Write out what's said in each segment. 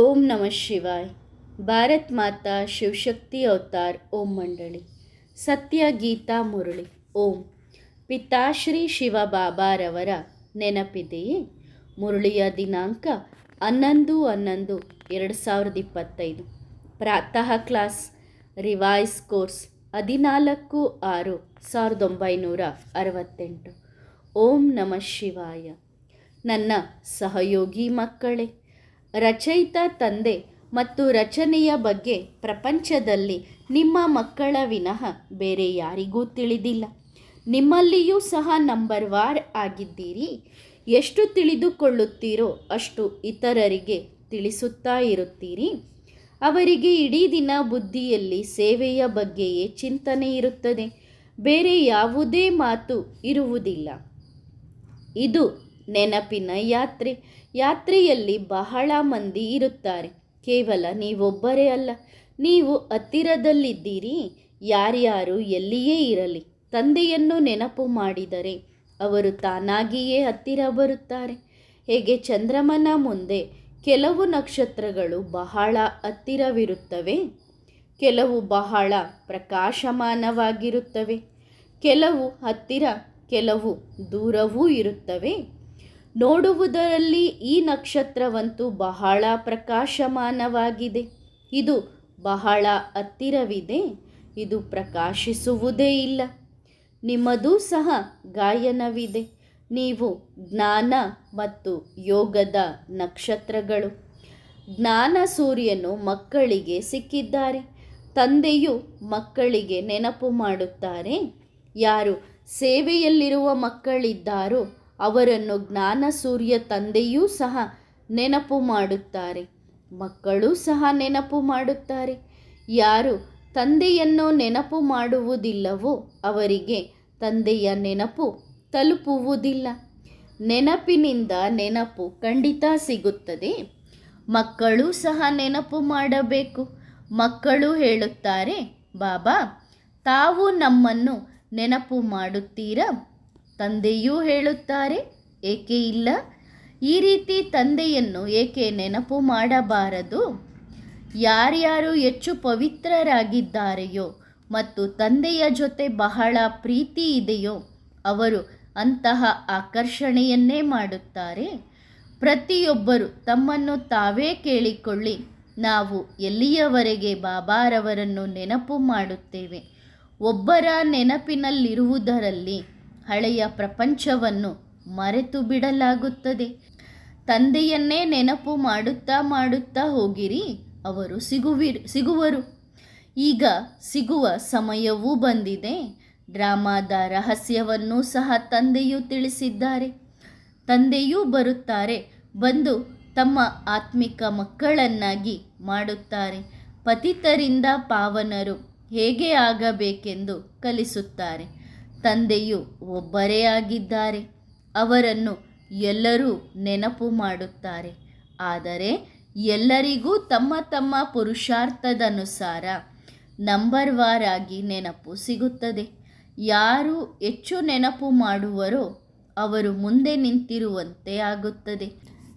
ಓಂ ನಮಃ ಶಿವಾಯ್. ಭಾರತ್ ಮಾತಾ ಶಿವಶಕ್ತಿ ಅವತಾರ್, ಓಂ ಮಂಡಳಿ. ಸತ್ಯ ಗೀತಾ ಮುರಳಿ, ಓಂ. ಪಿತಾಶ್ರೀ ಶಿವ ಬಾಬಾರವರ ನೆನಪಿದೆಯೇ? ಮುರಳಿಯ ದಿನಾಂಕ ಹನ್ನೊಂದು ಹನ್ನೊಂದು ಎರಡು ಸಾವಿರದ ಇಪ್ಪತ್ತೈದು. ಪ್ರಾತಃ ಕ್ಲಾಸ್, ರಿವೈಸ್ ಕೋರ್ಸ್, ಹದಿನಾಲ್ಕು ಆರು ಸಾವಿರದ ಒಂಬೈನೂರ ಅರವತ್ತೆಂಟು. ಓಂ ನಮಃ ಶಿವಾಯ. ನನ್ನ ಸಹಯೋಗಿ ಮಕ್ಕಳೇ ರಚಯಿತ ತಂದೆ ಮತ್ತು ರಚನೆಯ ಬಗ್ಗೆ ಪ್ರಪಂಚದಲ್ಲಿ ನಿಮ್ಮ ಮಕ್ಕಳ ವಿನಃ ಬೇರೆ ಯಾರಿಗೂ ತಿಳಿದಿಲ್ಲ. ನಿಮ್ಮಲ್ಲಿಯೂ ಸಹ ನಂಬರ್ ವಾರ್ ಆಗಿದ್ದೀರಿ. ಎಷ್ಟು ತಿಳಿದುಕೊಳ್ಳುತ್ತೀರೋ ಅಷ್ಟು ಇತರರಿಗೆ ತಿಳಿಸುತ್ತಾ ಇರುತ್ತೀರಿ. ಅವರಿಗೆ ಇಡೀ ದಿನ ಬುದ್ಧಿಯಲ್ಲಿ ಸೇವೆಯ ಬಗ್ಗೆಯೇ ಚಿಂತನೆ ಇರುತ್ತದೆ. ಬೇರೆ ಯಾವುದೇ ಮಾತು ಇರುವುದಿಲ್ಲ. ಇದು ನೆನಪಿನ ಯಾತ್ರೆ. ಯಾತ್ರೆಯಲ್ಲಿ ಬಹಳ ಮಂದಿ ಇರುತ್ತಾರೆ. ಕೇವಲ ನೀವೊಬ್ಬರೇ ಅಲ್ಲ, ನೀವು ಹತ್ತಿರದಲ್ಲಿದ್ದೀರಿ. ಯಾರ್ಯಾರು ಎಲ್ಲಿಯೇ ಇರಲಿ, ತಂದೆಯನ್ನು ನೆನಪು ಮಾಡಿದರೆ ಅವರು ತಾನಾಗಿಯೇ ಹತ್ತಿರ ಬರುತ್ತಾರೆ. ಹೇಗೆ ಚಂದ್ರಮನ ಮುಂದೆ ಕೆಲವು ನಕ್ಷತ್ರಗಳು ಬಹಳ ಹತ್ತಿರವಿರುತ್ತವೆ, ಕೆಲವು ಬಹಳ ಪ್ರಕಾಶಮಾನವಾಗಿರುತ್ತವೆ, ಕೆಲವು ಹತ್ತಿರ, ಕೆಲವು ದೂರವೂ ಇರುತ್ತವೆ. ನೋಡುವುದರಲ್ಲಿ ಈ ನಕ್ಷತ್ರವಂತೂ ಬಹಳ ಪ್ರಕಾಶಮಾನವಾಗಿದೆ. ಇದು ಬಹಳ ಹತ್ತಿರವಿದೆ, ಇದು ಪ್ರಕಾಶಿಸುವುದೇ ಇಲ್ಲ. ನಿಮ್ಮದೂ ಸಹ ಗಾಯನವಿದೆ. ನೀವು ಜ್ಞಾನ ಮತ್ತು ಯೋಗದ ನಕ್ಷತ್ರಗಳು. ಜ್ಞಾನ ಸೂರ್ಯನು ಮಕ್ಕಳಿಗೆ ಸಿಕ್ಕಿದ್ದಾರೆ. ತಂದೆಯು ಮಕ್ಕಳಿಗೆ ನೆನಪು ಮಾಡುತ್ತಾರೆ. ಯಾರು ಸೇವೆಯಲ್ಲಿರುವ ಮಕ್ಕಳಿದ್ದಾರೋ ಅವರನ್ನು ಜ್ಞಾನ ಸೂರ್ಯ ತಂದೆಯೂ ಸಹ ನೆನಪು ಮಾಡುತ್ತಾರೆ. ಮಕ್ಕಳು ಸಹ ನೆನಪು ಮಾಡುತ್ತಾರೆ. ಯಾರು ತಂದೆಯನ್ನು ನೆನಪು ಮಾಡುವುದಿಲ್ಲವೋ ಅವರಿಗೆ ತಂದೆಯ ನೆನಪು ತಲುಪುವುದಿಲ್ಲ. ನೆನಪಿನಿಂದ ನೆನಪು ಖಂಡಿತ ಸಿಗುತ್ತದೆ. ಮಕ್ಕಳು ಸಹ ನೆನಪು ಮಾಡಬೇಕು. ಮಕ್ಕಳು ಹೇಳುತ್ತಾರೆ, ಬಾಬಾ, ತಾವು ನಮ್ಮನ್ನು ನೆನಪು ಮಾಡುತ್ತೀರಾ? ತಂದೆಯೂ ಹೇಳುತ್ತಾರೆ, ಏಕೆ ಇಲ್ಲ? ಈ ರೀತಿ ತಂದೆಯನ್ನು ಏಕೆ ನೆನಪು ಮಾಡಬಾರದು? ಯಾರ್ಯಾರು ಹೆಚ್ಚು ಪವಿತ್ರರಾಗಿದ್ದಾರೆಯೋ ಮತ್ತು ತಂದೆಯ ಜೊತೆ ಬಹಳ ಪ್ರೀತಿ ಇದೆಯೋ, ಅವರು ಅಂತಹ ಆಕರ್ಷಣೆಯನ್ನೇ ಮಾಡುತ್ತಾರೆ. ಪ್ರತಿಯೊಬ್ಬರು ತಮ್ಮನ್ನು ತಾವೇ ಕೇಳಿಕೊಳ್ಳಿ. ನಾವು ಎಲ್ಲಿಯವರೆಗೆ ಬಾಬಾರವರನ್ನು ನೆನಪು ಮಾಡುತ್ತೇವೆ? ಒಬ್ಬರ ನೆನಪಿನಲ್ಲಿರುವುದರಲ್ಲಿ ಹಳೆಯ ಪ್ರಪಂಚವನ್ನು ಮರೆತು ಬಿಡಲಾಗುತ್ತದೆ. ತಂದೆಯನ್ನೇ ನೆನಪು ಮಾಡುತ್ತಾ ಮಾಡುತ್ತಾ ಹೋಗಿರಿ, ಅವರು ಸಿಗುವಿರು, ಸಿಗುವರು. ಈಗ ಸಿಗುವ ಸಮಯವೂ ಬಂದಿದೆ. ಡ್ರಾಮಾದ ರಹಸ್ಯವನ್ನು ಸಹ ತಂದೆಯು ತಿಳಿಸಿದ್ದಾರೆ. ತಂದೆಯೂ ಬರುತ್ತಾರೆ, ಬಂದು ತಮ್ಮ ಆತ್ಮಿಕ ಮಕ್ಕಳನ್ನಾಗಿ ಮಾಡುತ್ತಾರೆ. ಪತಿತರಿಂದ ಪಾವನರು ಹೇಗೆ ಆಗಬೇಕೆಂದು ಕಲಿಸುತ್ತಾರೆ. ತಂದೆಯು ಒಬ್ಬರೇ ಆಗಿದ್ದಾರೆ. ಅವರನ್ನು ಎಲ್ಲರೂ ನೆನಪು ಮಾಡುತ್ತಾರೆ. ಆದರೆ ಎಲ್ಲರಿಗೂ ತಮ್ಮ ತಮ್ಮ ಪುರುಷಾರ್ಥದನುಸಾರ ನಂಬರ್ ವಾರ್ ಆಗಿ ನೆನಪು ಸಿಗುತ್ತದೆ. ಯಾರು ಹೆಚ್ಚು ನೆನಪು ಮಾಡುವರೋ ಅವರು ಮುಂದೆ ನಿಂತಿರುವಂತೆ ಆಗುತ್ತದೆ.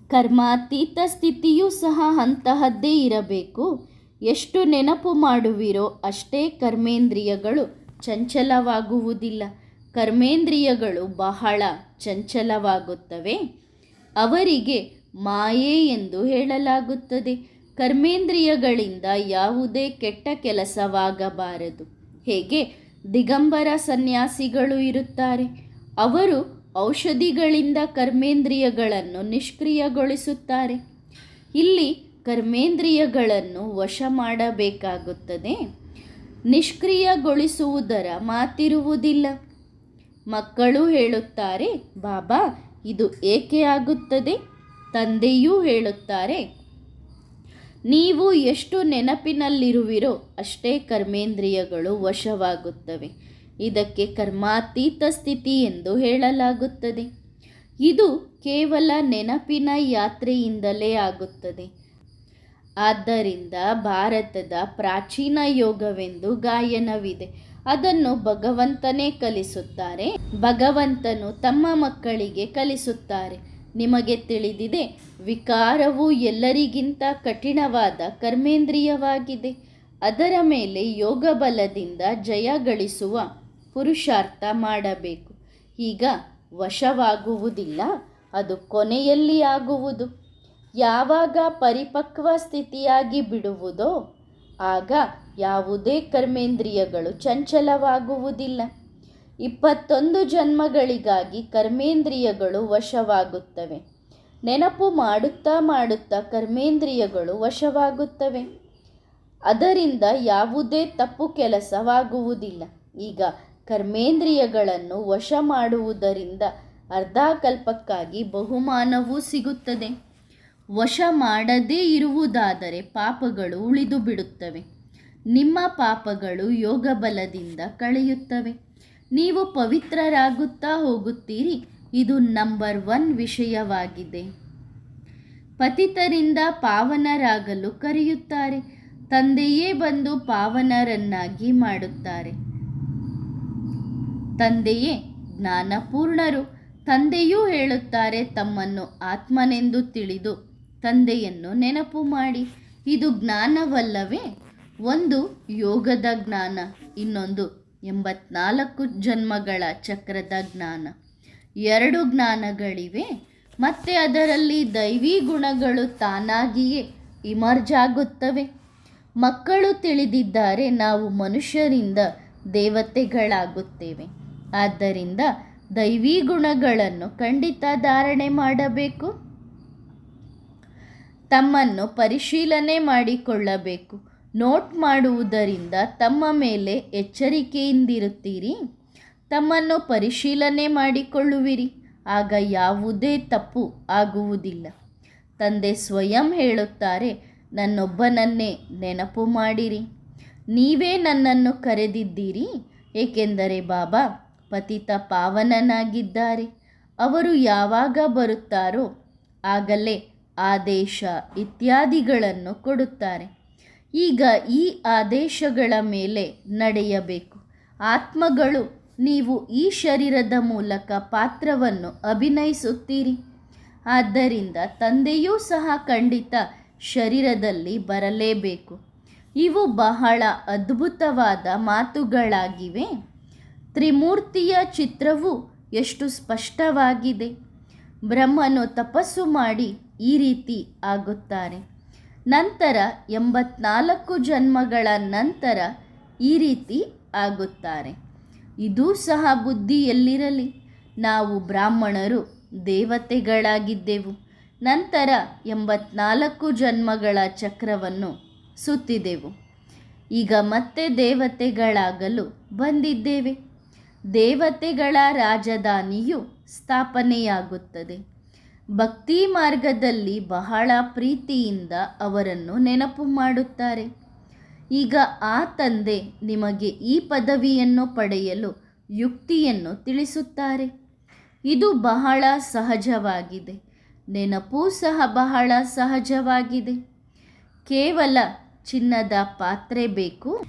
ಕರ್ಮಾತೀತ ಸ್ಥಿತಿಯೂ ಸಹ ಅಂತಹದ್ದೇ ಇರಬೇಕು. ಎಷ್ಟು ನೆನಪು ಮಾಡುವಿರೋ ಅಷ್ಟೇ ಕರ್ಮೇಂದ್ರಿಯಗಳು ಚಂಚಲವಾಗುವುದಿಲ್ಲ. ಕರ್ಮೇಂದ್ರಿಯಗಳು ಬಹಳ ಚಂಚಲವಾಗುತ್ತವೆ. ಅವರಿಗೆ ಮಾಯೆ ಎಂದು ಹೇಳಲಾಗುತ್ತದೆ. ಕರ್ಮೇಂದ್ರಿಯಗಳಿಂದ ಯಾವುದೇ ಕೆಟ್ಟ ಕೆಲಸವಾಗಬಾರದು. ಹೇಗೆ? ದಿಗಂಬರ ಸನ್ಯಾಸಿಗಳು ಇರುತ್ತಾರೆ. ಅವರು ಔಷಧಿಗಳಿಂದ ಕರ್ಮೇಂದ್ರಿಯಗಳನ್ನು ನಿಷ್ಕ್ರಿಯಗೊಳಿಸುತ್ತಾರೆ. ಇಲ್ಲಿ ಕರ್ಮೇಂದ್ರಿಯಗಳನ್ನು ವಶ ಮಾಡಬೇಕಾಗುತ್ತದೆ. ನಿಷ್ಕ್ರಿಯಗೊಳಿಸುವುದರ ಮಾತಿರುವುದಿಲ್ಲ. ಮಕ್ಕಳು ಹೇಳುತ್ತಾರೆ, ಬಾಬಾ, ಇದು ಏಕೆ ಆಗುತ್ತದೆ? ತಂದೆಯೂ ಹೇಳುತ್ತಾರೆ, ನೀವು ಎಷ್ಟು ನೆನಪಿನಲ್ಲಿರುವಿರೋ ಅಷ್ಟೇ ಕರ್ಮೇಂದ್ರಿಯಗಳು ವಶವಾಗುತ್ತವೆ. ಇದಕ್ಕೆ ಕರ್ಮಾತೀತ ಸ್ಥಿತಿ ಎಂದು ಹೇಳಲಾಗುತ್ತದೆ. ಇದು ಕೇವಲ ನೆನಪಿನ ಯಾತ್ರೆಯಿಂದಲೇ ಆಗುತ್ತದೆ. ಆದ್ದರಿಂದ ಭಾರತದ ಪ್ರಾಚೀನ ಯೋಗವೆಂದು ಗಾಯನವಿದೆ. ಅದನ್ನು ಭಗವಂತನೇ ಕಲಿಸುತ್ತಾರೆ. ಭಗವಂತನು ತಮ್ಮ ಮಕ್ಕಳಿಗೆ ಕಲಿಸುತ್ತಾರೆ. ನಿಮಗೆ ತಿಳಿದಿದೆ, ವಿಕಾರವು ಎಲ್ಲರಿಗಿಂತ ಕಠಿಣವಾದ ಕರ್ಮೇಂದ್ರಿಯವಾಗಿದೆ. ಅದರ ಮೇಲೆ ಯೋಗ ಬಲದಿಂದ ಜಯ ಗಳಿಸುವ ಪುರುಷಾರ್ಥ ಮಾಡಬೇಕು. ಈಗ ವಶವಾಗುವುದಿಲ್ಲ, ಅದು ಕೊನೆಯಲ್ಲಿ ಆಗುವುದು. ಯಾವಾಗ ಪರಿಪಕ್ವ ಸ್ಥಿತಿಯಾಗಿ ಬಿಡುವುದೋ ಆಗ ಯಾವುದೇ ಕರ್ಮೇಂದ್ರಿಯಗಳು ಚಂಚಲವಾಗುವುದಿಲ್ಲ. ಇಪ್ಪತ್ತೊಂದು ಜನ್ಮಗಳಿಗಾಗಿ ಕರ್ಮೇಂದ್ರಿಯಗಳು ವಶವಾಗುತ್ತವೆ. ನೆನಪು ಮಾಡುತ್ತಾ ಮಾಡುತ್ತಾ ಕರ್ಮೇಂದ್ರಿಯಗಳು ವಶವಾಗುತ್ತವೆ. ಅದರಿಂದ ಯಾವುದೇ ತಪ್ಪು ಕೆಲಸವಾಗುವುದಿಲ್ಲ. ಈಗ ಕರ್ಮೇಂದ್ರಿಯಗಳನ್ನು ವಶ ಮಾಡುವುದರಿಂದ ಅರ್ಧಾಕಲ್ಪಕ್ಕಾಗಿ ಬಹುಮಾನವೂ ಸಿಗುತ್ತದೆ. ವಶ ಮಾಡದೇ ಇರುವುದಾದರೆ ಪಾಪಗಳು ಉಳಿದು ಬಿಡುತ್ತವೆ. ನಿಮ್ಮ ಪಾಪಗಳು ಯೋಗ ಬಲದಿಂದ ಕಳೆಯುತ್ತವೆ. ನೀವು ಪವಿತ್ರರಾಗುತ್ತಾ ಹೋಗುತ್ತೀರಿ. ಇದು ನಂಬರ್ ಒನ್ ವಿಷಯವಾಗಿದೆ. ಪತಿತರಿಂದ ಪಾವನರಾಗಲು ಕರೆಯುತ್ತಾರೆ. ತಂದೆಯೇ ಬಂದು ಪಾವನರನ್ನಾಗಿ ಮಾಡುತ್ತಾರೆ. ತಂದೆಯೇ, ಜ್ಞಾನಪೂರ್ಣರು. ತಂದೆಯೂ ಹೇಳುತ್ತಾರೆ, ತಮ್ಮನ್ನು ಆತ್ಮನೆಂದು ತಿಳಿದು ತಂದೆಯನ್ನು ನೆನಪು ಮಾಡಿ. ಇದು ಜ್ಞಾನವಲ್ಲವೇ? ಒಂದು ಯೋಗದ ಜ್ಞಾನ, ಇನ್ನೊಂದು ಎಂಬತ್ನಾಲ್ಕು ಜನ್ಮಗಳ ಚಕ್ರದ ಜ್ಞಾನ. ಎರಡು ಜ್ಞಾನಗಳಿವೆ, ಮತ್ತೆ ಅದರಲ್ಲಿ ದೈವಿ ಗುಣಗಳು ತಾನಾಗಿಯೇ ಇಮರ್ಜ್ ಆಗುತ್ತವೆ. ಮಕ್ಕಳು ತಿಳಿದಿದ್ದಾರೆ, ನಾವು ಮನುಷ್ಯರಿಂದ ದೇವತೆಗಳಾಗುತ್ತೇವೆ. ಆದ್ದರಿಂದ ದೈವಿ ಗುಣಗಳನ್ನು ಖಂಡಿತ ಧಾರಣೆ ಮಾಡಬೇಕು. ತಮ್ಮನ್ನು ಪರಿಶೀಲನೆ ಮಾಡಿಕೊಳ್ಳಬೇಕು. ನೋಟ್ ಮಾಡುವುದರಿಂದ ತಮ್ಮ ಮೇಲೆ ಎಚ್ಚರಿಕೆಯಿಂದಿರುತ್ತೀರಿ. ತಮ್ಮನ್ನು ಪರಿಶೀಲನೆ ಮಾಡಿಕೊಳ್ಳುವಿರಿ. ಆಗ ಯಾವುದೇ ತಪ್ಪು ಆಗುವುದಿಲ್ಲ. ತಂದೆ ಸ್ವಯಂ ಹೇಳುತ್ತಾರೆ, ನನ್ನೊಬ್ಬನನ್ನೇ ನೆನಪು ಮಾಡಿರಿ. ನೀವೇ ನನ್ನನ್ನು ಕರೆದಿದ್ದೀರಿ. ಏಕೆಂದರೆ ಬಾಬಾ ಪತಿತ ಪಾವನನಾಗಿದ್ದಾರೆ. ಅವರು ಯಾವಾಗ ಬರುತ್ತಾರೋ ಆಗಲೇ ಆದೇಶ ಇತ್ಯಾದಿಗಳನ್ನು ಕೊಡುತ್ತಾರೆ. ಈಗ ಈ ಆದೇಶಗಳ ಮೇಲೆ ನಡೆಯಬೇಕು. ಆತ್ಮಗಳು, ನೀವು ಈ ಶರೀರದ ಮೂಲಕ ಪಾತ್ರವನ್ನು ಅಭಿನಯಿಸುತ್ತೀರಿ. ಆದ್ದರಿಂದ ತಂದೆಯೂ ಸಹ ಖಂಡಿತ ಶರೀರದಲ್ಲಿ ಬರಲೇಬೇಕು. ಇವು ಬಹಳ ಅದ್ಭುತವಾದ ಮಾತುಗಳಾಗಿವೆ. ತ್ರಿಮೂರ್ತಿಯ ಚಿತ್ರವು ಎಷ್ಟು ಸ್ಪಷ್ಟವಾಗಿದೆ. ಬ್ರಹ್ಮನು ತಪಸ್ಸು ಮಾಡಿ ಈ ರೀತಿ ಆಗುತ್ತಾರೆ. ನಂತರ ಎಂಬತ್ನಾಲ್ಕು ಜನ್ಮಗಳ ನಂತರ ಈ ರೀತಿ ಆಗುತ್ತಾರೆ. ಇದೂ ಸಹ ಬುದ್ಧಿ ಎಲ್ಲಿರಲಿ ನಾವು ಬ್ರಾಹ್ಮಣರು ದೇವತೆಗಳಾಗಿದ್ದೆವು. ನಂತರ ಎಂಬತ್ನಾಲ್ಕು ಜನ್ಮಗಳ ಚಕ್ರವನ್ನು ಸುತ್ತಿದೆವು. ಈಗ ಮತ್ತೆ ದೇವತೆಗಳಾಗಲು ಬಂದಿದ್ದೇವೆ. ದೇವತೆಗಳ ರಾಜಧಾನಿಯು ಸ್ಥಾಪನೆಯಾಗುತ್ತದೆ. ಭಕ್ತಿ ಮಾರ್ಗದಲ್ಲಿ ಬಹಳ ಪ್ರೀತಿಯಿಂದ ಅವರನ್ನು ನೆನಪು ಮಾಡುತ್ತಾರೆ. ಈಗ ಆ ತಂದೆ ನಿಮಗೆ ಈ ಪದವಿಯನ್ನು ಪಡೆಯಲು ಯುಕ್ತಿಯನ್ನು ತಿಳಿಸುತ್ತಾರೆ. ಇದು ಬಹಳ ಸಹಜವಾಗಿದೆ. ನೆನಪೂ ಸಹ ಬಹಳ ಸಹಜವಾಗಿದೆ. ಕೇವಲ ಚಿನ್ನದ ಪಾತ್ರೆ ಬೇಕು.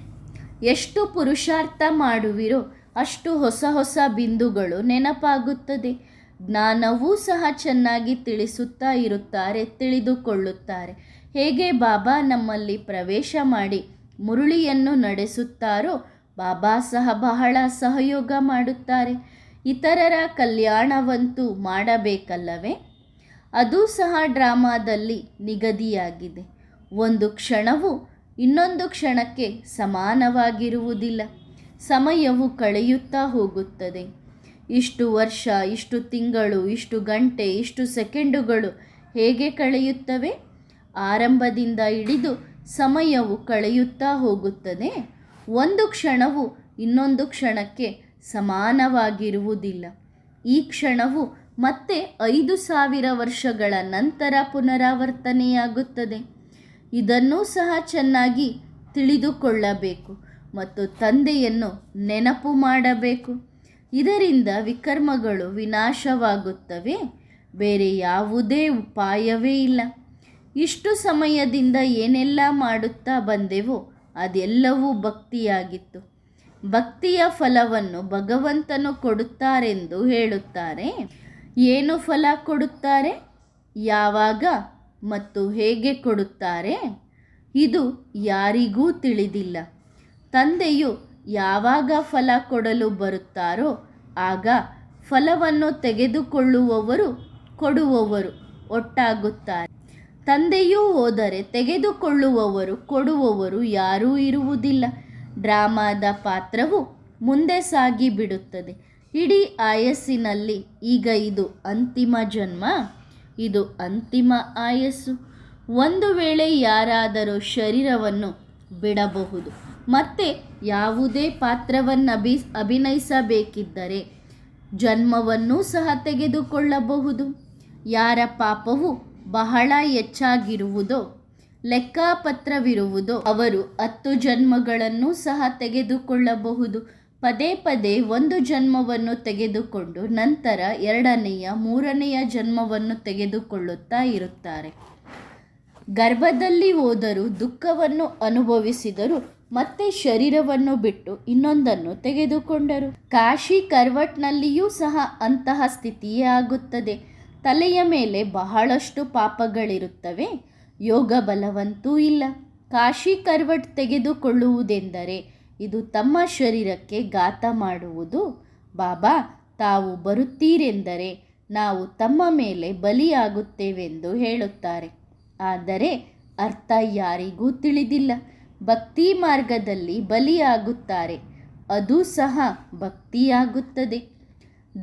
ಎಷ್ಟು ಪುರುಷಾರ್ಥ ಮಾಡುವಿರೋ ಅಷ್ಟು ಹೊಸ ಹೊಸ ಬಿಂದುಗಳು ನೆನಪಾಗುತ್ತದೆ. ಜ್ಞಾನವೂ ಸಹ ಚೆನ್ನಾಗಿ ತಿಳಿಸುತ್ತಾ ಇರುತ್ತಾರೆ, ತಿಳಿದುಕೊಳ್ಳುತ್ತಾರೆ. ಹೇಗೆ ಬಾಬಾ ನಮ್ಮಲ್ಲಿ ಪ್ರವೇಶ ಮಾಡಿ ಮುರುಳಿಯನ್ನು ನಡೆಸುತ್ತಾರೋ, ಬಾಬಾ ಸಹ ಬಹಳ ಸಹಯೋಗ ಮಾಡುತ್ತಾರೆ. ಇತರರ ಕಲ್ಯಾಣವಂತೂ ಮಾಡಬೇಕಲ್ಲವೇ? ಅದು ಸಹ ಡ್ರಾಮಾದಲ್ಲಿ ನಿಗದಿಯಾಗಿದೆ. ಒಂದು ಕ್ಷಣವು ಇನ್ನೊಂದು ಕ್ಷಣಕ್ಕೆ ಸಮಾನವಾಗಿರುವುದಿಲ್ಲ. ಸಮಯವು ಕಳೆಯುತ್ತಾ ಹೋಗುತ್ತದೆ. ಇಷ್ಟು ವರ್ಷ, ಇಷ್ಟು ತಿಂಗಳು, ಇಷ್ಟು ಗಂಟೆ, ಇಷ್ಟು ಸೆಕೆಂಡುಗಳು ಹೇಗೆ ಕಳೆಯುತ್ತವೆ? ಆರಂಭದಿಂದ ಹಿಡಿದು ಸಮಯವು ಕಳೆಯುತ್ತಾ ಹೋಗುತ್ತದೆ. ಒಂದು ಕ್ಷಣವು ಇನ್ನೊಂದು ಕ್ಷಣಕ್ಕೆ ಸಮಾನವಾಗಿರುವುದಿಲ್ಲ. ಈ ಕ್ಷಣವು ಮತ್ತೆ ಐದು ಸಾವಿರ ವರ್ಷಗಳ ನಂತರ ಪುನರಾವರ್ತನೆಯಾಗುತ್ತದೆ. ಇದನ್ನೂ ಸಹ ಚೆನ್ನಾಗಿ ತಿಳಿದುಕೊಳ್ಳಬೇಕು ಮತ್ತು ತಂದೆಯನ್ನು ನೆನಪು ಮಾಡಬೇಕು. ಇದರಿಂದ ವಿಕರ್ಮಗಳು ವಿನಾಶವಾಗುತ್ತವೆ. ಬೇರೆ ಯಾವುದೇ ಉಪಾಯವೇ ಇಲ್ಲ. ಇಷ್ಟು ಸಮಯದಿಂದ ಏನೆಲ್ಲ ಮಾಡುತ್ತಾ ಬಂದೆವೋ ಅದೆಲ್ಲವೂ ಭಕ್ತಿಯಾಗಿತ್ತು. ಭಕ್ತಿಯ ಫಲವನ್ನು ಭಗವಂತನು ಕೊಡುತ್ತಾರೆಂದು ಹೇಳುತ್ತಾರೆ. ಏನು ಫಲ ಕೊಡುತ್ತಾರೆ? ಯಾವಾಗ ಮತ್ತು ಹೇಗೆ ಕೊಡುತ್ತಾರೆ? ಇದು ಯಾರಿಗೂ ತಿಳಿದಿಲ್ಲ. ತಂದೆಯು ಯಾವಾಗ ಫಲ ಕೊಡಲು ಬರುತ್ತಾರೋ ಆಗ ಫಲವನ್ನು ತೆಗೆದುಕೊಳ್ಳುವವರು ಕೊಡುವವರು ಒಟ್ಟಾಗುತ್ತಾರೆ. ತಂದೆಯೂ ಹೋದರೆ ತೆಗೆದುಕೊಳ್ಳುವವರು ಕೊಡುವವರು ಯಾರೂ ಇರುವುದಿಲ್ಲ. ಡ್ರಾಮಾದ ಪಾತ್ರವು ಮುಂದೆ ಸಾಗಿ ಬಿಡುತ್ತದೆ. ಇಡೀ ಆಯಸ್ಸಿನಲ್ಲಿ ಈಗ ಇದು ಅಂತಿಮ ಜನ್ಮ, ಇದು ಅಂತಿಮ ಆಯಸ್ಸು. ಒಂದು ವೇಳೆ ಯಾರಾದರೂ ಶರೀರವನ್ನು ಬಿಡಬಹುದು ಮತ್ತೆ ಯಾವುದೇ ಪಾತ್ರವನ್ನು ಅಭಿ, ಅಭಿನಯಿಸಬೇಕಿದ್ದರೆ ಜನ್ಮವನ್ನೂ ಸಹ ತೆಗೆದುಕೊಳ್ಳಬಹುದು. ಯಾರ ಪಾಪವು ಬಹಳ ಹೆಚ್ಚಾಗಿರುವುದೋ, ಲೆಕ್ಕಪತ್ರವಿರುವುದೋ, ಅವರು ಹತ್ತು ಜನ್ಮಗಳನ್ನು ಸಹ ತೆಗೆದುಕೊಳ್ಳಬಹುದು. ಪದೇ ಪದೇ ಒಂದು ಜನ್ಮವನ್ನು ತೆಗೆದುಕೊಂಡು ನಂತರ ಎರಡನೆಯ, ಮೂರನೆಯ ಜನ್ಮವನ್ನು ತೆಗೆದುಕೊಳ್ಳುತ್ತಾ ಇರುತ್ತಾರೆ. ಗರ್ಭದಲ್ಲಿ ಹೋದರೂ ದುಃಖವನ್ನು ಅನುಭವಿಸಿದರು ಮತ್ತೆ ಶರೀರವನ್ನು ಬಿಟ್ಟು ಇನ್ನೊಂದನ್ನು ತೆಗೆದುಕೊಂಡರು. ಕಾಶಿ ಕರ್ವಟ್ನಲ್ಲಿಯೂ ಸಹ ಅಂತಹ ಸ್ಥಿತಿಯೇ ಆಗುತ್ತದೆ. ತಲೆಯ ಮೇಲೆ ಬಹಳಷ್ಟು ಪಾಪಗಳಿರುತ್ತವೆ. ಯೋಗ ಬಲವಂತೂ ಇಲ್ಲ. ಕಾಶಿ ಕರ್ವಟ್ ತೆಗೆದುಕೊಳ್ಳುವುದೆಂದರೆ ಇದು ತಮ್ಮ ಶರೀರಕ್ಕೆ ಘಾತ ಮಾಡುವುದು. ಬಾಬಾ, ತಾವು ಬರುತ್ತೀರೆಂದರೆ ನಾವು ತಮ್ಮ ಮೇಲೆ ಬಲಿಯಾಗುತ್ತೇವೆಂದು ಹೇಳುತ್ತಾರೆ. ಆದರೆ ಅರ್ಥ ಯಾರಿಗೂ ತಿಳಿದಿಲ್ಲ. ಭಕ್ತಿ ಮಾರ್ಗದಲ್ಲಿ ಬಲಿಯಾಗುತ್ತಾರೆ. ಅದು ಸಹ ಭಕ್ತಿಯಾಗುತ್ತದೆ.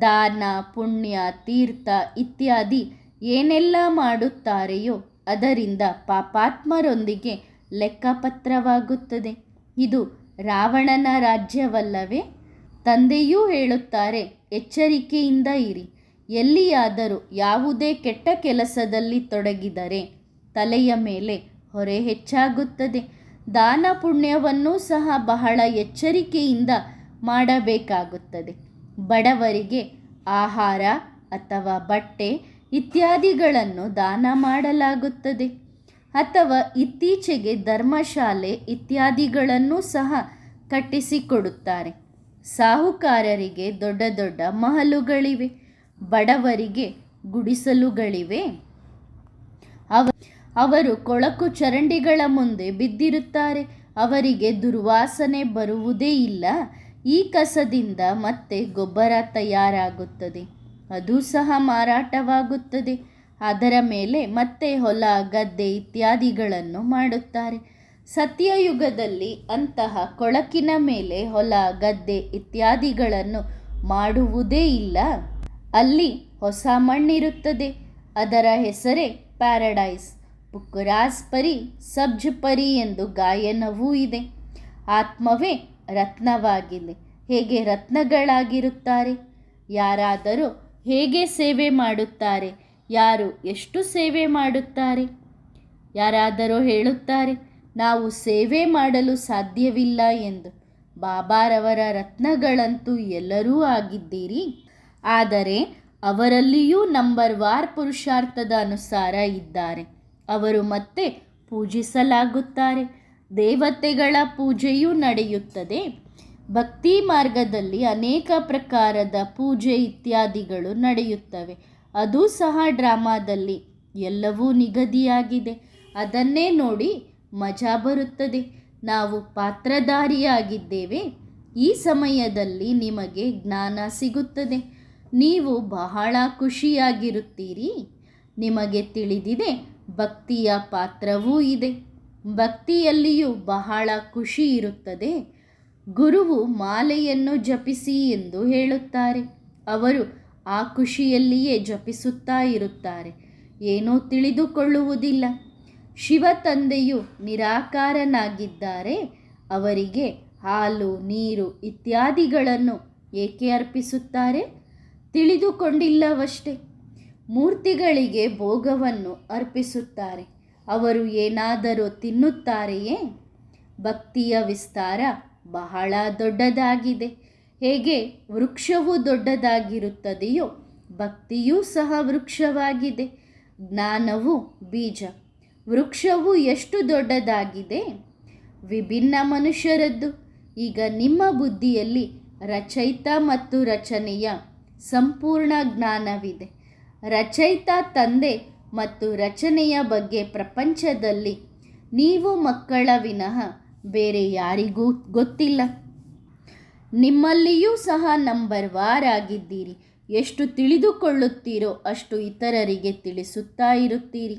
ದಾನ, ಪುಣ್ಯ, ತೀರ್ಥ ಇತ್ಯಾದಿ ಏನೆಲ್ಲ ಮಾಡುತ್ತಾರೆಯೋ ಅದರಿಂದ ಪಾಪಾತ್ಮರೊಂದಿಗೆ ಲೆಕ್ಕಪತ್ರವಾಗುತ್ತದೆ. ಇದು ರಾವಣನ ರಾಜ್ಯವಲ್ಲವೇ? ತಂದೆಯೂ ಹೇಳುತ್ತಾರೆ, ಎಚ್ಚರಿಕೆಯಿಂದ ಇರಿ. ಎಲ್ಲಿಯಾದರೂ ಯಾವುದೇ ಕೆಟ್ಟ ಕೆಲಸದಲ್ಲಿ ತೊಡಗಿದರೆ ತಲೆಯ ಮೇಲೆ ಹೊರೆ ಹೆಚ್ಚಾಗುತ್ತದೆ. ದಾನ ಪುಣ್ಯವನ್ನು ಸಹ ಬಹಳ ಎಚ್ಚರಿಕೆಯಿಂದ ಮಾಡಬೇಕಾಗುತ್ತದೆ. ಬಡವರಿಗೆ ಆಹಾರ ಅಥವಾ ಬಟ್ಟೆ ಇತ್ಯಾದಿಗಳನ್ನು ದಾನ ಮಾಡಲಾಗುತ್ತದೆ. ಅಥವಾ ಇತ್ತೀಚೆಗೆ ಧರ್ಮಶಾಲೆ ಇತ್ಯಾದಿಗಳನ್ನು ಸಹ ಕಟ್ಟಿಸಿಕೊಡುತ್ತಾರೆ. ಸಾಹುಕಾರರಿಗೆ ದೊಡ್ಡ ದೊಡ್ಡ ಮಹಲುಗಳಿವೆ. ಬಡವರಿಗೆ ಗುಡಿಸಲುಗಳಿವೆ. ಅವ ಅವರು ಕೊಳಕು ಚರಂಡಿಗಳ ಮುಂದೆ ಬಿದ್ದಿರುತ್ತಾರೆ. ಅವರಿಗೆ ದುರ್ವಾಸನೆ ಬರುವುದೇ ಇಲ್ಲ. ಈ ಕಸದಿಂದ ಮತ್ತೆ ಗೊಬ್ಬರ ತಯಾರಾಗುತ್ತದೆ. ಅದು ಸಹ ಮಾರಾಟವಾಗುತ್ತದೆ. ಅದರ ಮೇಲೆ ಮತ್ತೆ ಹೊಲ, ಗದ್ದೆ ಇತ್ಯಾದಿಗಳನ್ನು ಮಾಡುತ್ತಾರೆ. ಸತ್ಯಯುಗದಲ್ಲಿ ಅಂತಹ ಕೊಳಕಿನ ಮೇಲೆ ಹೊಲ, ಗದ್ದೆ ಇತ್ಯಾದಿಗಳನ್ನು ಮಾಡುವುದೇ ಇಲ್ಲ. ಅಲ್ಲಿ ಹೊಸ ಮಣ್ಣಿರುತ್ತದೆ. ಅದರ ಹೆಸರೇ ಪ್ಯಾರಡೈಸ್. ಪುಕ್ಕರಾಸ್ ಪರಿ ಸಬ್ಜ್ ಪರಿ ಎಂದು ಗಾಯನವೂ ಇದೆ. ಆತ್ಮವೇ ರತ್ನವಾಗಿದೆ. ಹೇಗೆ ರತ್ನಗಳಾಗಿರುತ್ತಾರೆ? ಯಾರಾದರೂ ಹೇಗೆ ಸೇವೆ ಮಾಡುತ್ತಾರೆ? ಯಾರು ಎಷ್ಟು ಸೇವೆ ಮಾಡುತ್ತಾರೆ? ಯಾರಾದರೂ ಹೇಳುತ್ತಾರೆ, ನಾವು ಸೇವೆ ಮಾಡಲು ಸಾಧ್ಯವಿಲ್ಲ ಎಂದು. ಬಾಬಾರವರ ರತ್ನಗಳಂತೂ ಎಲ್ಲರೂ ಆಗಿದ್ದೀರಿ. ಆದರೆ ಅವರಲ್ಲಿಯೂ ನಂಬರ್ ವಾರ್ ಪುರುಷಾರ್ಥದ ಅನುಸಾರ ಇದ್ದಾರೆ. ಅವರು ಮತ್ತೆ ಪೂಜಿಸಲಾಗುತ್ತಾರೆ. ದೇವತೆಗಳ ಪೂಜೆಯೂ ನಡೆಯುತ್ತದೆ. ಭಕ್ತಿ ಮಾರ್ಗದಲ್ಲಿ ಅನೇಕ ಪ್ರಕಾರದ ಪೂಜೆ ಇತ್ಯಾದಿಗಳು ನಡೆಯುತ್ತವೆ. ಅದು ಸಹ ಡ್ರಾಮಾದಲ್ಲಿ ಎಲ್ಲವೂ ನಿಗದಿಯಾಗಿದೆ. ಅದನ್ನೇ ನೋಡಿ ಮಜಾ ಬರುತ್ತದೆ. ನಾವು ಪಾತ್ರಧಾರಿಯಾಗಿದ್ದೇವೆ. ಈ ಸಮಯದಲ್ಲಿ ನಿಮಗೆ ಜ್ಞಾನ ಸಿಗುತ್ತದೆ. ನೀವು ಬಹಳ ಖುಷಿಯಾಗಿರುತ್ತೀರಿ. ನಿಮಗೆ ತಿಳಿದಿದೆ ಭಕ್ತಿಯ ಪಾತ್ರವೂ ಇದೆ. ಭಕ್ತಿಯಲ್ಲಿಯೂ ಬಹಳ ಖುಷಿ ಇರುತ್ತದೆ. ಗುರುವು ಮಾಲೆಯನ್ನು ಜಪಿಸಿ ಎಂದು ಹೇಳುತ್ತಾರೆ. ಅವರು ಆ ಖುಷಿಯಲ್ಲಿಯೇ ಜಪಿಸುತ್ತಾ ಇರುತ್ತಾರೆ. ಏನೂ ತಿಳಿದುಕೊಳ್ಳುವುದಿಲ್ಲ. ಶಿವ ತಂದೆಯು ನಿರಾಕಾರನಾಗಿದ್ದಾರೆ. ಅವರಿಗೆ ಹಾಲು, ನೀರು ಇತ್ಯಾದಿಗಳನ್ನು ಏಕೆ ಅರ್ಪಿಸುತ್ತಾರೆ? ತಿಳಿದುಕೊಂಡಿಲ್ಲವಷ್ಟೇ. ಮೂರ್ತಿಗಳಿಗೆ ಭೋಗವನ್ನು ಅರ್ಪಿಸುತ್ತಾರೆ. ಅವರು ಏನಾದರೂ ತಿನ್ನುತ್ತಾರೆಯೇ? ಭಕ್ತಿಯ ವಿಸ್ತಾರ ಬಹಳ ದೊಡ್ಡದಾಗಿದೆ. ಹೇಗೆ ವೃಕ್ಷವು ದೊಡ್ಡದಾಗಿರುತ್ತದೆಯೋ ಭಕ್ತಿಯೂ ಸಹ ವೃಕ್ಷವಾಗಿದೆ. ಜ್ಞಾನವು ಬೀಜ. ವೃಕ್ಷವು ಎಷ್ಟು ದೊಡ್ಡದಾಗಿದೆ? ವಿಭಿನ್ನ ಮನುಷ್ಯರದ್ದು. ಈಗ ನಿಮ್ಮ ಬುದ್ಧಿಯಲ್ಲಿ ರಚಯಿತ ಮತ್ತು ರಚನೆಯ ಸಂಪೂರ್ಣ ಜ್ಞಾನವಿದೆ. ರಚಯಿತ ತಂದೆ ಮತ್ತು ರಚನೆಯ ಬಗ್ಗೆ ಪ್ರಪಂಚದಲ್ಲಿ ನೀವು ಮಕ್ಕಳ ವಿನಃ ಬೇರೆ ಯಾರಿಗೂ ಗೊತ್ತಿಲ್ಲ. ನಿಮ್ಮಲ್ಲಿಯೂ ಸಹ ನಂಬರ್ ವಾರ್ ಆಗಿದ್ದೀರಿ. ಎಷ್ಟು ತಿಳಿದುಕೊಳ್ಳುತ್ತೀರೋ ಅಷ್ಟು ಇತರರಿಗೆ ತಿಳಿಸುತ್ತಾ ಇರುತ್ತೀರಿ.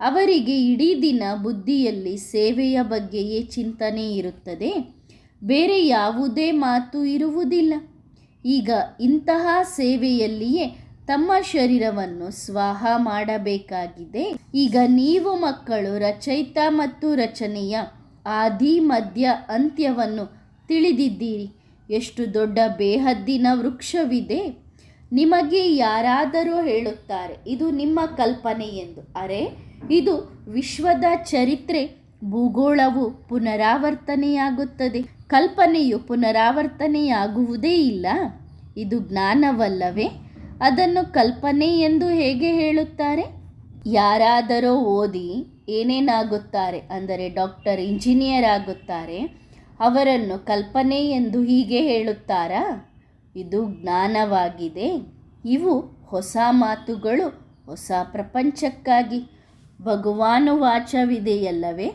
ಅವರಿಗೆ ಇಡೀ ದಿನ ಬುದ್ಧಿಯಲ್ಲಿ ಸೇವೆಯ ಬಗ್ಗೆಯೇ ಚಿಂತನೆ ಇರುತ್ತದೆ. ಬೇರೆ ಯಾವುದೇ ಮಾತು ಇರುವುದಿಲ್ಲ. ಈಗ ಇಂತಹ ಸೇವೆಯಲ್ಲಿಯೇ ತಮ್ಮ ಶರೀರವನ್ನು ಸ್ವಾಹ ಮಾಡಬೇಕಾಗಿದೆ. ಈಗ ನೀವು ಮಕ್ಕಳು, ರಚಯಿತ ಮತ್ತು ರಚನೆಯ ಆದಿ, ಮಧ್ಯ ಅಂತ್ಯವನ್ನು ತಿಳಿದಿದ್ದೀರಿ. ಎಷ್ಟು ದೊಡ್ಡ ಬೇಹದ್ದಿನ ವೃಕ್ಷವಿದೆ. ನಿಮಗೆ ಯಾರಾದರೂ ಹೇಳುತ್ತಾರೆ, ಇದು ನಿಮ್ಮ ಕಲ್ಪನೆ ಎಂದು. ಅರೆ, ಇದು ವಿಶ್ವದ ಚರಿತ್ರೆ. ಭೂಗೋಳವು ಪುನರಾವರ್ತನೆಯಾಗುತ್ತದೆ. ಕಲ್ಪನೆಯು ಪುನರಾವರ್ತನೆಯಾಗುವುದೇ ಇಲ್ಲ. ಇದು ಜ್ಞಾನವಲ್ಲವೇ. ಅದನ್ನು ಕಲ್ಪನೆ ಎಂದು ಹೇಗೆ ಹೇಳುತ್ತಾರೆ? ಯಾರಾದರೂ ಓದಿ ಏನೇನಾಗುತ್ತಾರೆ ಅಂದರೆ ಡಾಕ್ಟರ್, ಇಂಜಿನಿಯರ್ ಆಗುತ್ತಾರೆ, ಅವರನ್ನು ಕಲ್ಪನೆ ಎಂದು ಹೀಗೆ ಹೇಳುತ್ತಾರಾ? ಇದು ಜ್ಞಾನವಾಗಿದೆ. ಇವು ಹೊಸ ಮಾತುಗಳು, ಹೊಸ ಪ್ರಪಂಚಕ್ಕಾಗಿ. ಭಗವಾನುವಾಚವಿದೆಯಲ್ಲವೇ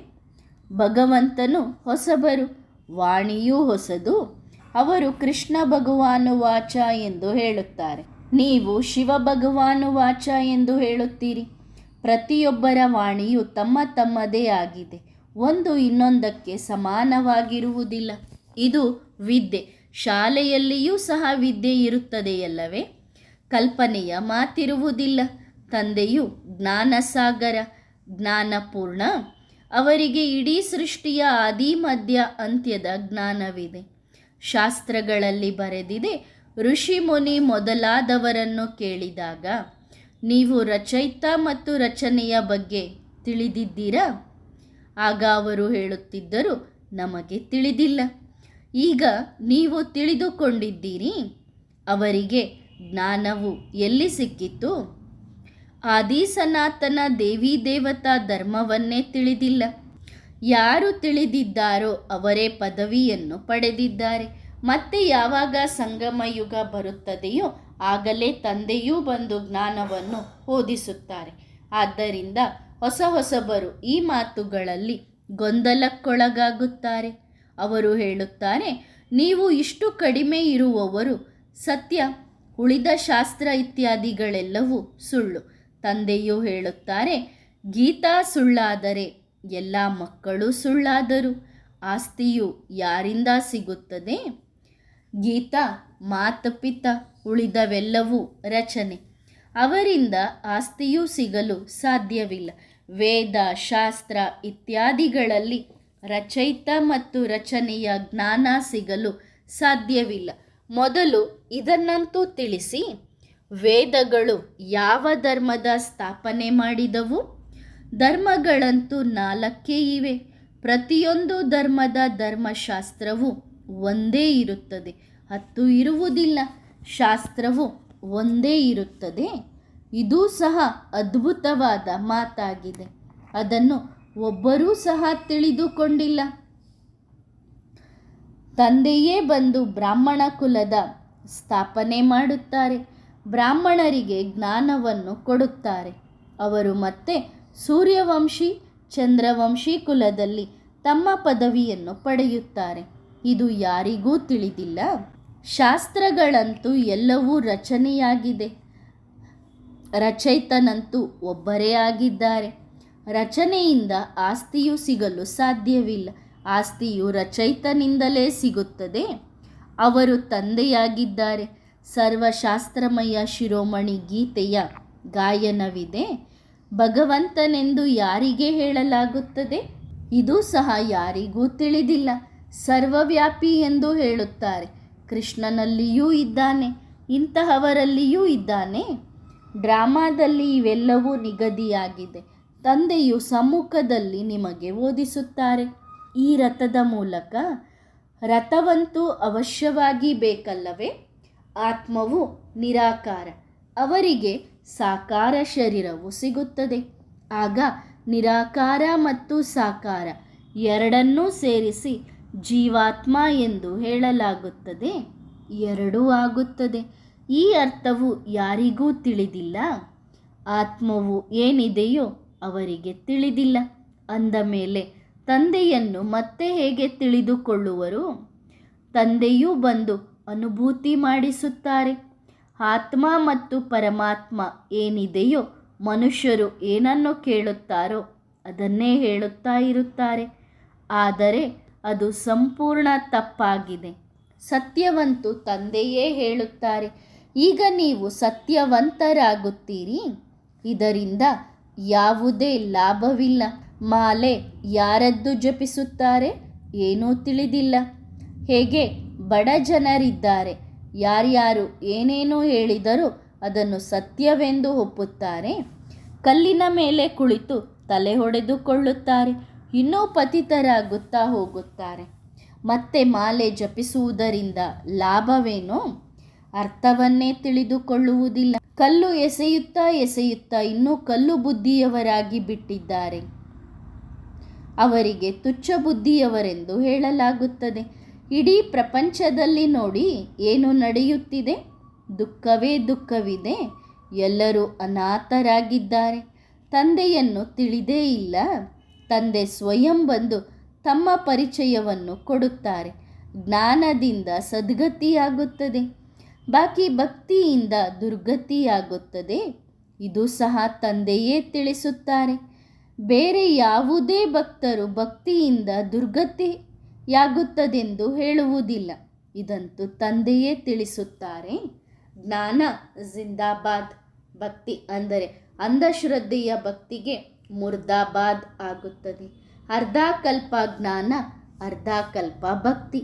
ಭಗವಂತನು ಹೊಸಬರು, ವಾಣಿಯೂ ಹೊಸದು. ಅವರು ಕೃಷ್ಣ ಭಗವಾನು ವಾಚ ಎಂದು ಹೇಳುತ್ತಾರೆ. ನೀವು ಶಿವ ಭಗವಾನು ವಾಚ ಎಂದು ಹೇಳುತ್ತೀರಿ. ಪ್ರತಿಯೊಬ್ಬರ ವಾಣಿಯು ತಮ್ಮ ತಮ್ಮದೇ ಆಗಿದೆ. ಒಂದು ಇನ್ನೊಂದಕ್ಕೆ ಸಮಾನವಾಗಿರುವುದಿಲ್ಲ. ಇದು ವಿದ್ಯೆ. ಶಾಲೆಯಲ್ಲಿಯೂ ಸಹ ವಿದ್ಯೆ ಇರುತ್ತದೆಯಲ್ಲವೇ? ಕಲ್ಪನೆಯ ಮಾತಿರುವುದಿಲ್ಲ. ತಂದೆಯು ಜ್ಞಾನಸಾಗರ, ಜ್ಞಾನಪೂರ್ಣ. ಅವರಿಗೆ ಇಡೀ ಸೃಷ್ಟಿಯ ಆದಿ ಮಧ್ಯ ಅಂತ್ಯದ ಜ್ಞಾನವಿದೆ. ಶಾಸ್ತ್ರಗಳಲ್ಲಿ ಬರೆದಿದೆ ಋಷಿ ಮುನಿ ಮೊದಲಾದವರನ್ನು ಕೇಳಿದಾಗ, ನೀವು ರಚಯಿತ ಮತ್ತು ರಚನೆಯ ಬಗ್ಗೆ ತಿಳಿದಿದ್ದೀರಾ? ಆಗ ಅವರು ಹೇಳುತ್ತಿದ್ದರು, ನಮಗೆ ತಿಳಿದಿಲ್ಲ. ಈಗ ನೀವು ತಿಳಿದುಕೊಂಡಿದ್ದೀರಿ. ಅವರಿಗೆ ಜ್ಞಾನವು ಎಲ್ಲಿ ಸಿಕ್ಕಿತು? ಆದಿ ಸನಾತನ ದೇವಿ ದೇವತಾ ಧರ್ಮವನ್ನೇ ತಿಳಿದಿಲ್ಲ. ಯಾರು ತಿಳಿದಿದ್ದಾರೋ ಅವರೇ ಪದವಿಯನ್ನು ಪಡೆದಿದ್ದಾರೆ. ಮತ್ತೆ ಯಾವಾಗ ಸಂಗಮ ಯುಗ ಬರುತ್ತದೆಯೋ ಆಗಲೇ ತಂದೆಯೂ ಬಂದು ಜ್ಞಾನವನ್ನು ಓದಿಸುತ್ತಾರೆ. ಆದ್ದರಿಂದ ಹೊಸ ಹೊಸಬರು ಈ ಮಾತುಗಳಲ್ಲಿ ಗೊಂದಲಕ್ಕೊಳಗಾಗುತ್ತಾರೆ. ಅವರು ಹೇಳುತ್ತಾರೆ, ನೀವು ಇಷ್ಟು ಕಡಿಮೆ ಇರುವವರು ಸತ್ಯ, ಉಳಿದ ಶಾಸ್ತ್ರ ಇತ್ಯಾದಿಗಳೆಲ್ಲವೂ ಸುಳ್ಳು. ತಂದೆಯು ಹೇಳುತ್ತಾರೆ, ಗೀತಾ ಸುಳ್ಳಾದರೆ ಎಲ್ಲ ಮಕ್ಕಳು ಸುಳ್ಳಾದರು. ಆಸ್ತಿಯು ಯಾರಿಂದ ಸಿಗುತ್ತದೆ? ಗೀತಾ, ಮಾತಪಿತ ಉಳಿದವೆಲ್ಲವೂ ರಚನೆ. ಅವರಿಂದ ಆಸ್ತಿಯೂ ಸಿಗಲು ಸಾಧ್ಯವಿಲ್ಲ. ವೇದ, ಶಾಸ್ತ್ರ ಇತ್ಯಾದಿಗಳಲ್ಲಿ ರಚಯಿತ ಮತ್ತು ರಚನೆಯ ಜ್ಞಾನ ಸಿಗಲು ಸಾಧ್ಯವಿಲ್ಲ. ಮೊದಲು ಇದನ್ನಂತೂ ತಿಳಿಸಿ, ವೇದಗಳು ಯಾವ ಧರ್ಮದ ಸ್ಥಾಪನೆ ಮಾಡಿದವು? ಧರ್ಮಗಳಂತೂ ನಾಲ್ಕೇ ಇವೆ. ಪ್ರತಿಯೊಂದು ಧರ್ಮದ ಧರ್ಮಶಾಸ್ತ್ರವು ಒಂದೇ ಇರುತ್ತದೆ. ಹತ್ತು ಇರುವುದಿಲ್ಲ. ಶಾಸ್ತ್ರವು ಒಂದೇ ಇರುತ್ತದೆ. ಇದೂ ಸಹ ಅದ್ಭುತವಾದ ಮಾತಾಗಿದೆ. ಅದನ್ನು ಒಬ್ಬರೂ ಸಹ ತಿಳಿದುಕೊಂಡಿಲ್ಲ. ತಂದೆಯೇ ಬಂದು ಬ್ರಾಹ್ಮಣ ಕುಲದ ಸ್ಥಾಪನೆ ಮಾಡುತ್ತಾರೆ. ಬ್ರಾಹ್ಮಣರಿಗೆ ಜ್ಞಾನವನ್ನು ಕೊಡುತ್ತಾರೆ. ಅವರು ಮತ್ತೆ ಸೂರ್ಯವಂಶಿ, ಚಂದ್ರವಂಶಿ ಕುಲದಲ್ಲಿ ತಮ್ಮ ಪದವಿಯನ್ನು ಪಡೆಯುತ್ತಾರೆ. ಇದು ಯಾರಿಗೂ ತಿಳಿದಿಲ್ಲ. ಶಾಸ್ತ್ರಗಳಂತೂ ಎಲ್ಲವೂ ರಚನೆಯಾಗಿದೆ. ರಚಯಿತನಂತೂ ಒಬ್ಬರೇ ಆಗಿದ್ದಾರೆ. ರಚನೆಯಿಂದ ಆಸ್ತಿಯು ಸಿಗಲು ಸಾಧ್ಯವಿಲ್ಲ. ಆಸ್ತಿಯು ರಚಯಿತನಿಂದಲೇ ಸಿಗುತ್ತದೆ. ಅವರು ತಂದೆಯಾಗಿದ್ದಾರೆ. ಸರ್ವಶಾಸ್ತ್ರಮಯ ಶಿರೋಮಣಿ ಗೀತೆಯ ಗಾಯನವಿದೆ. ಭಗವಂತನೆಂದು ಯಾರಿಗೆ ಹೇಳಲಾಗುತ್ತದೆ? ಇದು ಸಹ ಯಾರಿಗೂ ತಿಳಿದಿಲ್ಲ. ಸರ್ವವ್ಯಾಪಿ ಎಂದು ಹೇಳುತ್ತಾರೆ. ಕೃಷ್ಣನಲ್ಲಿಯೂ ಇದ್ದಾನೆ, ಇಂತಹವರಲ್ಲಿಯೂ ಇದ್ದಾನೆ. ಡ್ರಾಮಾದಲ್ಲಿ ಇವೆಲ್ಲವೂ ನಿಗದಿಯಾಗಿದೆ. ತಂದೆಯು ಸಮ್ಮುಖದಲ್ಲಿ ನಿಮಗೆ ಓದಿಸುತ್ತಾರೆ. ಈ ರಥದ ಮೂಲಕ ರಥವಂತೂ ಅವಶ್ಯವಾಗಿ ಬೇಕಲ್ಲವೇ? ಆತ್ಮವು ನಿರಾಕಾರ. ಅವರಿಗೆ ಸಾಕಾರ ಶರೀರವು ಸಿಗುತ್ತದೆ. ಆಗ ನಿರಾಕಾರ ಮತ್ತು ಸಾಕಾರ ಎರಡನ್ನೂ ಸೇರಿಸಿ ಜೀವಾತ್ಮ ಎಂದು ಹೇಳಲಾಗುತ್ತದೆ. ಎರಡೂ ಆಗುತ್ತದೆ. ಈ ಅರ್ಥವು ಯಾರಿಗೂ ತಿಳಿದಿಲ್ಲ. ಆತ್ಮವು ಏನಿದೆಯೋ ಅವರಿಗೆ ತಿಳಿದಿಲ್ಲ. ಅಂದ ಮೇಲೆ ತಂದೆಯನ್ನು ಮತ್ತೆ ಹೇಗೆ ತಿಳಿದುಕೊಳ್ಳುವರು? ತಂದೆಯೂ ಬಂದು ಅನುಭೂತಿ ಮಾಡಿಸುತ್ತಾರೆ. ಆತ್ಮ ಮತ್ತು ಪರಮಾತ್ಮ ಏನಿದೆಯೋ ಮನುಷ್ಯರು ಏನನ್ನು ಕೇಳುತ್ತಾರೋ ಅದನ್ನೇ ಹೇಳುತ್ತಾ ಇರುತ್ತಾರೆ. ಆದರೆ ಅದು ಸಂಪೂರ್ಣ ತಪ್ಪಾಗಿದೆ. ಸತ್ಯವಂತು ತಂದೆಯೇ ಹೇಳುತ್ತಾರೆ. ಈಗ ನೀವು ಸತ್ಯವಂತರಾಗುತ್ತೀರಿ. ಇದರಿಂದ ಯಾವುದೇ ಲಾಭವಿಲ್ಲ. ಮಾಲೆ ಯಾರದ್ದು ಜಪಿಸುತ್ತಾರೆ ಏನೂ ತಿಳಿದಿಲ್ಲ. ಹೇಗೆ? ಬಡ ಜನರಿದ್ದಾರೆ. ಯಾರ್ಯಾರು ಏನೇನು ಹೇಳಿದರೂ ಅದನ್ನು ಸತ್ಯವೆಂದು ಒಪ್ಪುತ್ತಾರೆ. ಕಲ್ಲಿನ ಮೇಲೆ ಕುಳಿತು ತಲೆ ಹೊಡೆದುಕೊಳ್ಳುತ್ತಾರೆ. ಇನ್ನೂ ಪತಿತರಾಗುತ್ತಾ ಹೋಗುತ್ತಾರೆ. ಮತ್ತೆ ಮಾಲೆ ಜಪಿಸುವುದರಿಂದ ಲಾಭವೇನೋ? ಅರ್ಥವನ್ನೇ ತಿಳಿದುಕೊಳ್ಳುವುದಿಲ್ಲ. ಕಲ್ಲು ಎಸೆಯುತ್ತಾ ಎಸೆಯುತ್ತಾ ಇನ್ನೂ ಕಲ್ಲು ಬುದ್ಧಿಯವರಾಗಿ ಬಿಟ್ಟಿದ್ದಾರೆ. ಅವರಿಗೆ ತುಚ್ಛ ಬುದ್ಧಿಯವರೆಂದು ಹೇಳಲಾಗುತ್ತದೆ. ಇಡೀ ಪ್ರಪಂಚದಲ್ಲಿ ನೋಡಿ ಏನು ನಡೆಯುತ್ತಿದೆ? ದುಃಖವೇ ದುಃಖವಿದೆ. ಎಲ್ಲರೂ ಅನಾಥರಾಗಿದ್ದಾರೆ. ತಂದೆಯನ್ನು ತಿಳಿದೇ ಇಲ್ಲ. ತಂದೆ ಸ್ವಯಂ ಬಂದು ತಮ್ಮ ಪರಿಚಯವನ್ನು ಕೊಡುತ್ತಾರೆ. ಜ್ಞಾನದಿಂದ ಸದ್ಗತಿಯಾಗುತ್ತದೆ. ಬಾಕಿ ಭಕ್ತಿಯಿಂದ ದುರ್ಗತಿಯಾಗುತ್ತದೆ. ಇದು ಸಹ ತಂದೆಯೇ ತಿಳಿಸುತ್ತಾರೆ. ಬೇರೆ ಯಾವುದೇ ಭಕ್ತರು ಭಕ್ತಿಯಿಂದ ದುರ್ಗತಿಯಾಗುತ್ತದೆಂದು ಹೇಳುವುದಿಲ್ಲ. ಇದಂತೂ ತಂದೆಯೇ ತಿಳಿಸುತ್ತಾರೆ. ಜ್ಞಾನ, ಜಿಂದಾಬಾದ್ ಭಕ್ತಿ ಅಂದರೆ ಅಂಧಶ್ರದ್ಧೆಯ ಭಕ್ತಿಗೆ ಮುರ್ದಾಬಾದ್ ಆಗುತ್ತದೆ. ಅರ್ಧ ಕಲ್ಪ ಜ್ಞಾನ, ಅರ್ಧ ಕಲ್ಪ ಭಕ್ತಿ.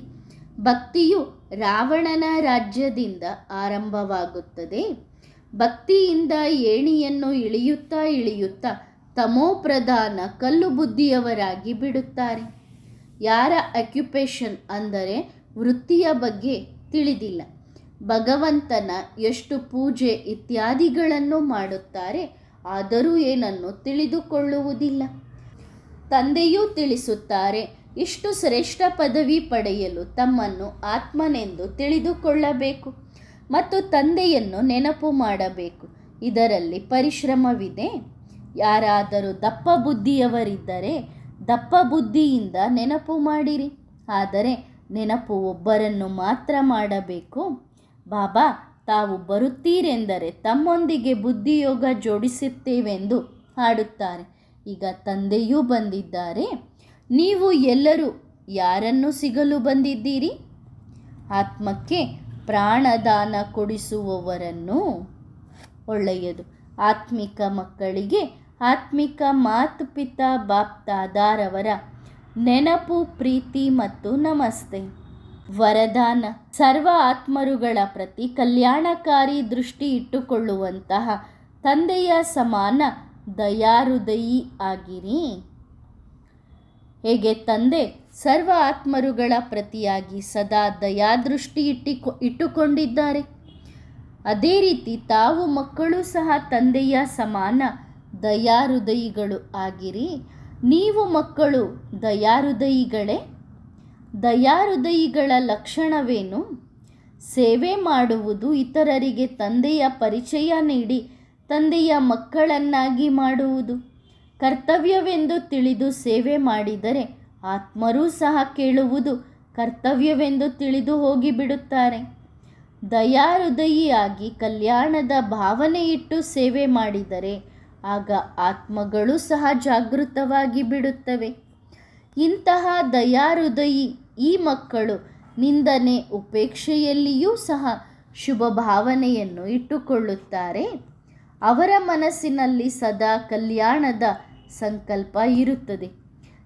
ಭಕ್ತಿಯು ರಾವಣನ ರಾಜ್ಯದಿಂದ ಆರಂಭವಾಗುತ್ತದೆ. ಭಕ್ತಿಯಿಂದ ಏಣಿಯನ್ನು ಇಳಿಯುತ್ತಾ ಇಳಿಯುತ್ತಾ ತಮೋಪ್ರಧಾನ ಕಲ್ಲು ಬುದ್ಧಿಯವರಾಗಿ ಬಿಡುತ್ತಾರೆ. ಯಾರ ಅಕ್ಯುಪೇಷನ್ ಅಂದರೆ ವೃತ್ತಿಯ ಬಗ್ಗೆ ತಿಳಿದಿಲ್ಲ. ಭಗವಂತನ ಎಷ್ಟು ಪೂಜೆ ಇತ್ಯಾದಿಗಳನ್ನು ಮಾಡುತ್ತಾರೆ ಆದರೂ ಏನನ್ನು ತಿಳಿದುಕೊಳ್ಳುವುದಿಲ್ಲ. ತಂದೆಯೂ ತಿಳಿಸುತ್ತಾರೆ, ಇಷ್ಟು ಶ್ರೇಷ್ಠ ಪದವಿ ಪಡೆಯಲು ತಮ್ಮನ್ನು ಆತ್ಮನೆಂದು ತಿಳಿದುಕೊಳ್ಳಬೇಕು ಮತ್ತು ತಂದೆಯನ್ನು ನೆನಪು ಮಾಡಬೇಕು. ಇದರಲ್ಲಿ ಪರಿಶ್ರಮವಿದೆ. ಯಾರಾದರೂ ದಪ್ಪ ಬುದ್ಧಿಯವರಿದ್ದರೆ ದಪ್ಪ ಬುದ್ಧಿಯಿಂದ ನೆನಪು ಮಾಡಿರಿ. ಆದರೆ ನೆನಪು ಒಬ್ಬರನ್ನು ಮಾತ್ರ ಮಾಡಬೇಕು. ಬಾಬಾ ತಾವು ಬರುತ್ತೀರೆಂದರೆ ತಮ್ಮೊಂದಿಗೆ ಬುದ್ಧಿಯೋಗ ಜೋಡಿಸುತ್ತೇವೆಂದು ಹಾಡುತ್ತಾರೆ. ಈಗ ತಂದೆಯೂ ಬಂದಿದ್ದಾರೆ. ನೀವು ಎಲ್ಲರೂ ಯಾರನ್ನು ಸಿಗಲು ಬಂದಿದ್ದೀರಿ? ಆತ್ಮಕ್ಕೆ ಪ್ರಾಣದಾನ ಕೊಡಿಸುವವರನ್ನು? ಒಳ್ಳೆಯದು. ಆತ್ಮಿಕ ಮಕ್ಕಳಿಗೆ ಆತ್ಮಿಕ ಮಾತು ಪಿತಾ ಬಾಪ್ತಾದಾರವರ ನೆನಪು, ಪ್ರೀತಿ ಮತ್ತು ನಮಸ್ತೆ. ವರದಾನ. ಸರ್ವ ಆತ್ಮರುಗಳ ಪ್ರತಿ ಕಲ್ಯಾಣಕಾರಿ ದೃಷ್ಟಿ ಇಟ್ಟುಕೊಳ್ಳುವಂತಹ ತಂದೆಯ ಸಮಾನ ದಯಾಹೃದಯಿ ಆಗಿರಿ. ಹೇಗೆ ತಂದೆ ಸರ್ವ ಆತ್ಮರುಗಳ ಪ್ರತಿಯಾಗಿ ಸದಾ ದಯಾದೃಷ್ಟಿ ಇಟ್ಟಿಕೊ, ಇಟ್ಟುಕೊಂಡಿದ್ದಾರೆ. ಅದೇ ರೀತಿ ತಾವು ಮಕ್ಕಳು ಸಹ ತಂದೆಯ ಸಮಾನ ದಯಾಹೃದಯಿಗಳು ಆಗಿರಿ. ನೀವು ಮಕ್ಕಳು ದಯಾಹೃದಯಿಗಳೇ ದಯಾಹೃದಯಿಗಳ ಲಕ್ಷಣವೇನು? ಸೇವೆ ಮಾಡುವುದು ಇತರರಿಗೆ ತಂದೆಯ ಪರಿಚಯ ನೀಡಿ ತಂದೆಯ ಮಕ್ಕಳನ್ನಾಗಿ ಮಾಡುವುದು. ಕರ್ತವ್ಯವೆಂದು ತಿಳಿದು ಸೇವೆ ಮಾಡಿದರೆ ಆತ್ಮರೂ ಸಹ ಕೇಳುವುದು ಕರ್ತವ್ಯವೆಂದು ತಿಳಿದು ಹೋಗಿಬಿಡುತ್ತಾರೆ. ದಯಾಹೃದಯಿಯಾಗಿ ಕಲ್ಯಾಣದ ಭಾವನೆ ಇಟ್ಟು ಸೇವೆ ಮಾಡಿದರೆ ಆಗ ಆತ್ಮಗಳು ಸಹ ಜಾಗೃತವಾಗಿ ಬಿಡುತ್ತವೆ ಇಂತಹ ದಯಾಹೃದಯಿ ಈ ಮಕ್ಕಳು ನಿಂದನೆ ಉಪೇಕ್ಷೆಯಲ್ಲಿಯೂ ಸಹ ಶುಭ ಭಾವನೆಯನ್ನು ಇಟ್ಟುಕೊಳ್ಳುತ್ತಾರೆ. ಅವರ ಮನಸ್ಸಿನಲ್ಲಿ ಸದಾ ಕಲ್ಯಾಣದ ಸಂಕಲ್ಪ ಇರುತ್ತದೆ.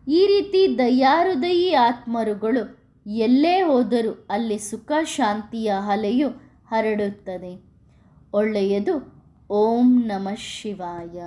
ಈ ರೀತಿ ದಯಾಹೃದಯಿ ಆತ್ಮರುಗಳು ಎಲ್ಲೇ ಹೋದರೂ ಅಲ್ಲಿ ಸುಖ, ಶಾಂತಿಯ ಅಲೆಯು ಹರಡುತ್ತದೆ. ಒಳ್ಳೆಯದು. ಓಂ ನಮಃ ಶಿವಾಯ.